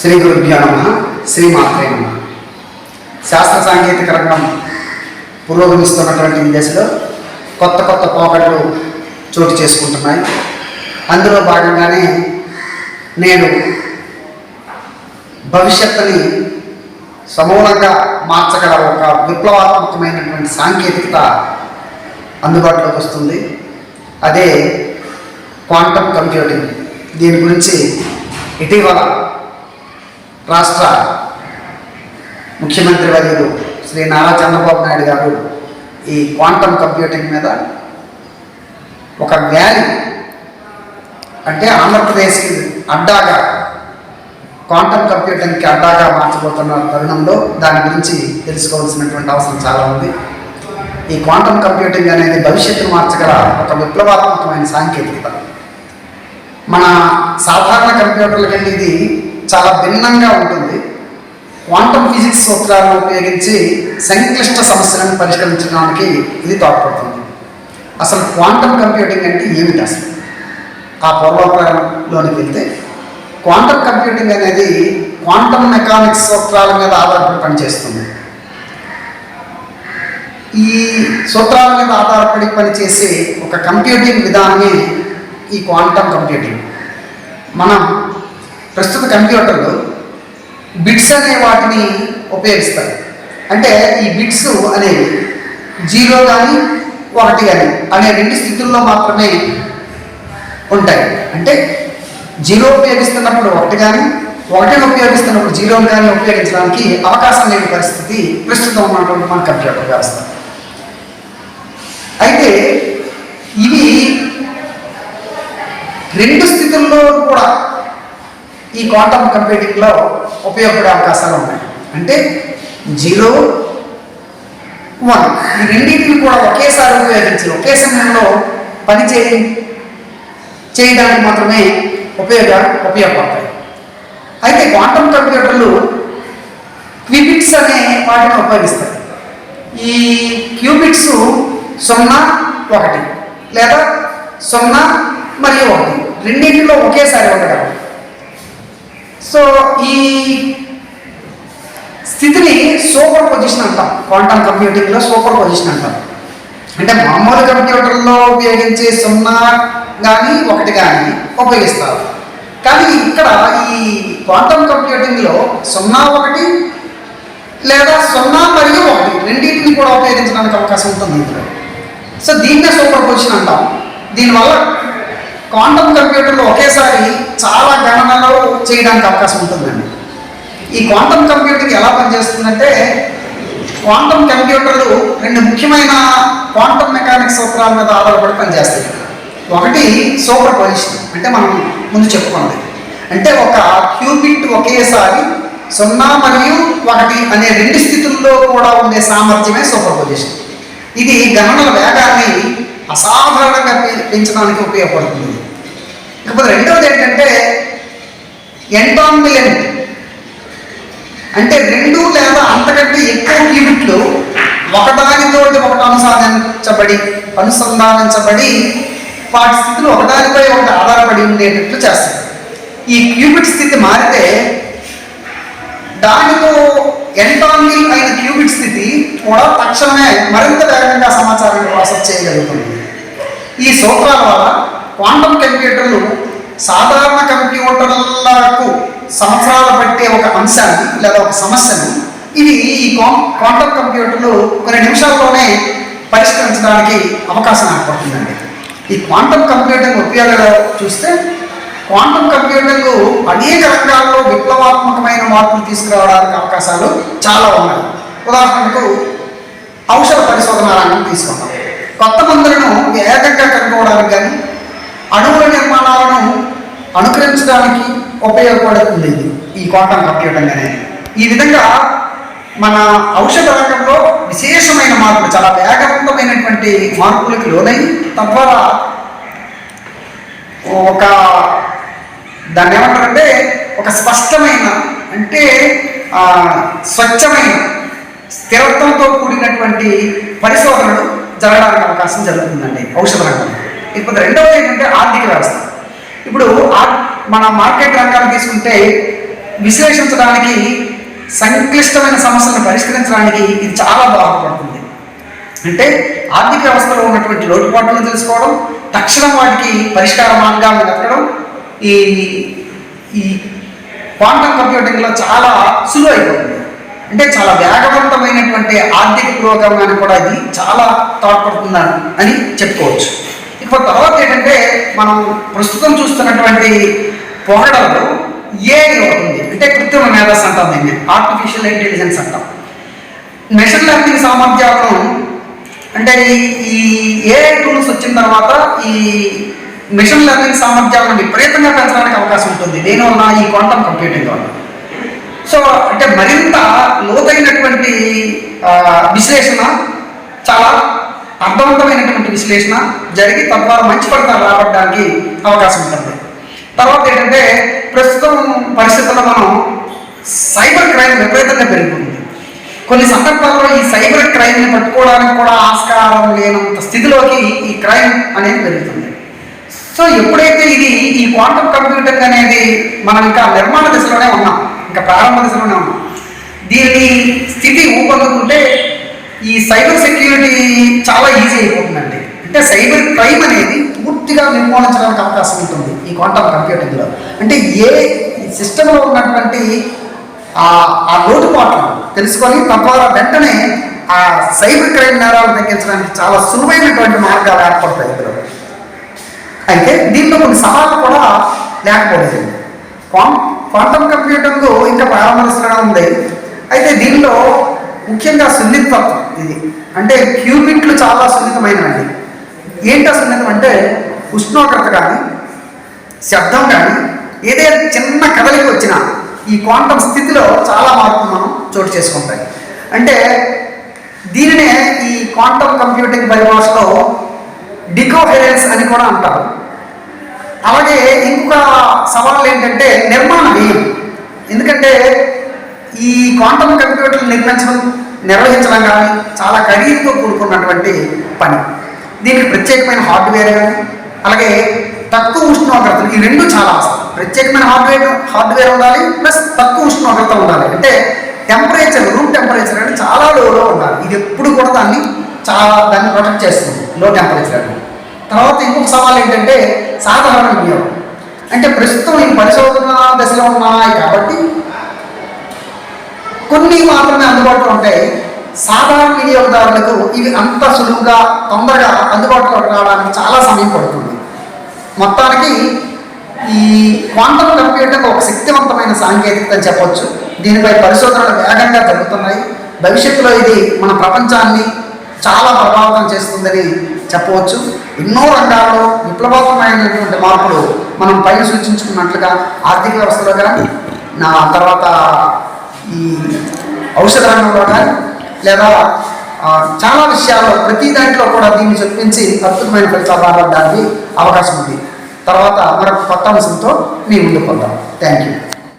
శ్రీ గురుభ్యో నమ. శ్రీమాత్రే నమ. శాస్త్ర సాంకేతిక రంగం పురోగమిస్తున్నటువంటి ఈ దశలో కొత్త కొత్త పోకట్లు చోటు చేసుకుంటున్నాయి. అందులో భాగంగానే నేను భవిష్యత్తుని సమూలంగా మార్చగల ఒక విప్లవాత్మకమైనటువంటి సాంకేతికత అందుబాటులోకి వస్తుంది. అదే క్వాంటమ్ కంప్యూటింగ్. దీని గురించి ఇటీవల రాష్ట్ర ముఖ్యమంత్రి వర్యులు శ్రీ నారా చంద్రబాబు నాయుడు గారు ఈ క్వాంటమ్ కంప్యూటింగ్ మీద ఒక వ్యాలీ అంటే ఆంధ్రప్రదేశ్కి అడ్డాగా క్వాంటమ్ కంప్యూటింగ్కి అడ్డాగా మార్చబోతున్న తరుణంలో దాని గురించి తెలుసుకోవాల్సినటువంటి అవసరం చాలా ఉంది. ఈ క్వాంటమ్ కంప్యూటింగ్ అనేది భవిష్యత్తును మార్చగల ఒక విప్లవాత్మకమైన సాంకేతికత. మన సాధారణ కంప్యూటర్ల కంటే ఇది చాలా భిన్నంగా ఉంటుంది. క్వాంటమ్ ఫిజిక్స్ సూత్రాలను ఉపయోగించి సంక్లిష్ట సమస్యలను పరిష్కరించడానికి ఇది తోడ్పడుతుంది. అసలు క్వాంటమ్ కంప్యూటింగ్ అంటే ఏమిటి అసలు? ఆ పూర్వాపరంలోనికి వెళ్తే క్వాంటమ్ కంప్యూటింగ్ అనేది క్వాంటమ్ మెకానిక్స్ సూత్రాల మీద ఆధారపడి పనిచేస్తుంది. ఈ సూత్రాల మీద ఆధారపడి పనిచేసే ఒక కంప్యూటింగ్ విధానమే ఈ క్వాంటమ్ కంప్యూటింగ్. మనం ప్రస్తుత కంప్యూటర్లు బిట్స్ అనే వాటిని ఉపయోగిస్తారు. అంటే ఈ బిట్స్ అనేవి జీరో కానీ ఒకటి కానీ అనే రెండు స్థితుల్లో మాత్రమే ఉంటాయి. అంటే జీరో ఉపయోగిస్తున్నప్పుడు ఒకటి కానీ ఒకటిని ఉపయోగిస్తున్నప్పుడు జీరోని కానీ ఉపయోగించడానికి అవకాశం లేని పరిస్థితి ప్రస్తుతం ఉన్నటువంటి మన కంప్యూటర్ వ్యవస్థ. అయితే ఇవి రెండు స్థితుల్లో కూడా ఈ క్వాంటమ్ కంప్యూటింగ్లో ఉపయోగపడే అవకాశాలు ఉన్నాయి. అంటే జీరో వన్ ఈ రెండింటిని కూడా ఒకేసారి ఉపయోగించి ఒకే సమయంలో పని చేయ చేయడానికి మాత్రమే ఉపయోగ ఉపయోగపడతాయి. అయితే క్వాంటమ్ కంప్యూటర్లు క్విబిట్స్ అనే వాటిని ఉపయోగిస్తాయి. ఈ క్యూబిట్స్ సున్నా ఒకటి లేదా సున్నా మరియు ఒకటి. రెండింటిలో ఒకేసారి ఉండగలరు సో ఈ స్థితిని సూపర్ పొజిషన్ అంటాం క్వాంటమ్ కంప్యూటింగ్లో సూపర్ పొజిషన్ అంటాం. అంటే మామూలు కంప్యూటర్లో ఉపయోగించే సున్నా కానీ ఒకటి కానీ ఉపయోగిస్తారు. కానీ ఇక్కడ ఈ క్వాంటమ్ కంప్యూటింగ్లో సున్నా ఒకటి లేదా సున్నా మరియు ఒకటి రెండింటిని కూడా ఉపయోగించడానికి అవకాశం ఉంటుంది ఇందులో సో దీన్నే సూపర్ పొజిషన్ అంటాం. దీనివల్ల క్వాంటమ్ కంప్యూటర్లో ఒకేసారి చాలా గణనలు చేయడానికి అవకాశం ఉంటుందండి. ఈ క్వాంటమ్ కంప్యూటింగ్ ఎలా పనిచేస్తుందంటే క్వాంటమ్ కంప్యూటర్లు రెండు ముఖ్యమైన క్వాంటమ్ మెకానిక్స్ సూత్రాల మీద ఆధారపడి పనిచేస్తాయి. ఒకటి సూపర్ పొజిషన్ అంటే మనం ముందు చెప్పుకున్నది. అంటే ఒక క్యూబిట్ ఒకేసారి సున్నా మరియు ఒకటి అనే రెండు స్థితుల్లో కూడా ఉండే సామర్థ్యమే సూపర్ పొజిషన్ ఇది గణనల వేగాన్ని అసాధారణంగా పెంచడానికి ఉపయోగపడుతుంది. ఇకపోతే రెండవది ఏంటంటే ఎంటాంబిలెంట్ అంటే రెండు లేదా అంతకంటే ఎక్కువ యూనిట్లు ఒకదానితోటి ఒకటి అనుసంధానించబడి అనుసంధానించబడి వాటి స్థితులు ఒకదానిపై ఒకటి ఆధారపడి ఉండేటట్లు చేస్తాయి. ఈ క్యూబిట్ స్థితి మారితే దానితో ఎంటాంగిల్ అయిన క్యూబిట్ స్థితి కూడా తక్షణమే మరింత వేగంగా సమాచారాన్ని ప్రాసెస్ చేయగలుగుతుంది. ఈ సూత్రాల వల్ల క్వాంటమ్ కంప్యూటర్లు సాధారణ కంప్యూటర్లకు సంవత్సరాలు పట్టే ఒక అంశాన్ని లేదా ఒక సమస్యను ఇవి ఈ క్వాం- క్వాంటమ్ కంప్యూటర్లు కొన్ని నిమిషాల్లోనే పరిష్కరించడానికి అవకాశం ఏర్పడుతుందండి. ఈ క్వాంటమ్ కంప్యూటింగ్ ఉపయోగాలు చూస్తే క్వాంటమ్ కంప్యూటింగ్ అనేక రంగాల్లో విప్లవాత్మకమైన మార్పులు తీసుకురావడానికి అవకాశాలు చాలా ఉన్నాయి. ఉదాహరణకు ఔషధ పరిశోధన రంగం తీసుకుంటాం కొత్త మందులను వేగంగా కనుక్కోవడానికి కానీ అణువుల నిర్మాణాలను అనుకరించడానికి ఉపయోగపడుతుంది ఇది. ఈ క్వాంటం కంప్యూటింగ్ అనేది. ఈ విధంగా మన ఔషధ రంగంలో విశేషమైన మార్పులు చాలా వేగవంతమైనటువంటి మార్పులకు లోనై తద్వారా ఒక దాన్ని ఏమంటారంటే ఒక స్పష్టమైన అంటే స్వచ్ఛమైన స్థిరత్వంతో కూడినటువంటి పరిశోధనలు జరగడానికి అవకాశం జరుగుతుందండి ఔషధ రంగంలో. ఇప్పుడు రెండవది ఏంటంటే ఆర్థిక వ్యవస్థ. ఇప్పుడు మన మార్కెట్ రంగాన్ని తీసుకుంటే విశ్లేషించడానికి సంక్లిష్టమైన సమస్యలను పరిష్కరించడానికి ఇది చాలా దోహదపడుతుంది అంటే ఆర్థిక వ్యవస్థలో ఉన్నటువంటి లోటుపాట్లను తెలుసుకోవడం తక్షణం వాటికి పరిష్కార మార్గాలను వెతకడం ఈ ఈ క్వాంటమ్ కంప్యూటింగ్లో చాలా సులువు అయిపోతుంది అంటే చాలా వేగవంతమైనటువంటి ఆర్థిక పురోగమనాన్ని కూడా ఇది చాలా తోడ్పడుతుందని అని చెప్పుకోవచ్చు. ఇక తర్వాత ఏంటంటే మనం ప్రస్తుతం చూస్తున్నటువంటి పోరాటాలు ఏఐ అవుతుంది అంటే కృత్రిమ మేధస్సు అంటాం దీన్ని. ఆర్టిఫిషియల్ ఇంటెలిజెన్స్ అంటాం. మెషిన్ లెర్నింగ్ సామర్థ్యాలను అంటే ఈ ఈ ఏఐ టూల్స్ వచ్చిన తర్వాత ఈ మిషన్ లెర్నింగ్ సామర్థ్యాలను విపరీతంగా పెంచడానికి అవకాశం ఉంటుంది. నేను నా ఈ క్వాంటమ్ కంప్యూటింగ్ వల్ల. సో అంటే మరింత లోతైనటువంటి విశ్లేషణ అర్థవంతమైనటువంటి విశ్లేషణ జరిగి తద్వారా మంచి ఫలితాలు రాబడడానికి అవకాశం ఉంటుంది. తర్వాత ఏంటంటే ప్రస్తుతం పరిస్థితుల్లో మనం సైబర్ క్రైమ్ విపరీతంగా పెరుగుతుంది కొన్ని సందర్భాల్లో ఈ సైబర్ క్రైమ్ని పట్టుకోవడానికి కూడా ఆస్కారం లేనంత స్థితిలోకి ఈ క్రైమ్ అనేది పెరుగుతుంది. సో ఎప్పుడైతే ఇది ఈ క్వాంటమ్ కంప్యూటింగ్ అనేది మనం ఇంకా నిర్మాణ దశలోనే ఉన్నాం ఇంకా ప్రారంభ దశలోనే ఉన్నాం దీని స్థితి ఊపందుకుంటే ఈ సైబర్ సెక్యూరిటీ చాలా ఈజీ అయిపోతుంది. అంటే సైబర్ క్రైమ్ అనేది పూర్తిగా నిర్మూలించడానికి అవకాశం ఉంటుంది ఈ క్వాంటమ్ కంప్యూటింగ్లో అంటే ఏ సిస్టంలో ఉన్నటువంటి ఆ ఆ పాటలు తెలుసుకొని తద్వారా వెంటనే ఆ సైబర్ క్రైమ్ నేరాలు తగ్గించడానికి చాలా సులువైనటువంటి మార్గాలు ఏర్పడతాయి ఇందులో. అయితే దీంట్లో కొన్ని సవాళ్ళు కూడా లేకపోలేదు క్వాం క్వాంటమ్ కంప్యూటింగ్ ఇంకా ప్రారంభ ఉంది. అయితే దీనిలో ముఖ్యంగా సున్నితత్వం ఇది. అంటే క్యూబిట్లు చాలా సున్నితమైనవి. ఏంటి అసలు అంటే ఉష్ణోగ్రత కానీ శబ్దం కానీ ఏదైనా చిన్న కదలిక వచ్చినా ఈ క్వాంటం స్థితిలో చాలా మార్పులు మనం చోటు చేసుకుంటాయి. అంటే దీనినే ఈ క్వాంటమ్ కంప్యూటింగ్ పరిభాషలో డికోహెరెన్స్ అని కూడా అంటారు. అలాగే ఇంకొక సవాళ్ళు ఏంటంటే నిర్మాణ వ్యయం. ఎందుకంటే ఈ క్వాంటమ్ కంప్యూటర్లు నిర్మించడం నిర్వహించడం కానీ చాలా ఖరీదుతో కూడుకున్నటువంటి పని. దీనికి ప్రత్యేకమైన హార్డ్వేర్ కానీ అలాగే తక్కువ ఉష్ణోగ్రతలు ఈ రెండు చాలా అవసరం. ప్రత్యేకమైన హార్డ్వేర్ హార్డ్వేర్ ఉండాలి ప్లస్ తక్కువ ఉష్ణోగ్రత ఉండాలి. అంటే టెంపరేచర్ రూమ్ టెంపరేచర్ అంటే చాలా లోలో ఉండాలి. ఇది ఎప్పుడు కూడా దాన్ని చాలా దాన్ని ప్రొటెక్ట్ చేస్తుంది లో టెంపరేచర్ తర్వాత ఇంకొక సవాల్ ఏంటంటే సాధారణ వినియోగం. అంటే ప్రస్తుతం ఈ పరిశోధన దశలో ఉన్నాయి కాబట్టి కొన్ని మాత్రమే అందుబాటులో ఉంటాయి. సాధారణ వినియోగదారులకు ఇవి అంత సులువుగా తొందరగా అందుబాటులో రావడానికి చాలా సమయం పడుతుంది. మొత్తానికి ఈ క్వాంటమ్ కంప్యూటర్ ఒక శక్తివంతమైన సాంకేతికత అని చెప్పొచ్చు. దీనిపై పరిశోధనలు వేగంగా జరుగుతున్నాయి. భవిష్యత్తులో ఇది మన ప్రపంచాన్ని చాలా ప్రభావితం చేస్తుందని చెప్పవచ్చు. ఎన్నో రంగాల్లో విప్లవాత్మకమైనటువంటి మార్పులు మనం పైన సూచించుకున్నట్లుగా ఆర్థిక వ్యవస్థలో కానీ నా తర్వాత ఈ ఔషధ రంగంలో కానీ లేదా చాలా విషయాల్లో ప్రతి దాంట్లో కూడా దీన్ని చొప్పించి అద్భుతమైన ఫలితాలు రాబడడానికి అవకాశం ఉంది. తర్వాత మరొక కొత్త అంశంతో మీ ముందుకు వద్దాం. Thank you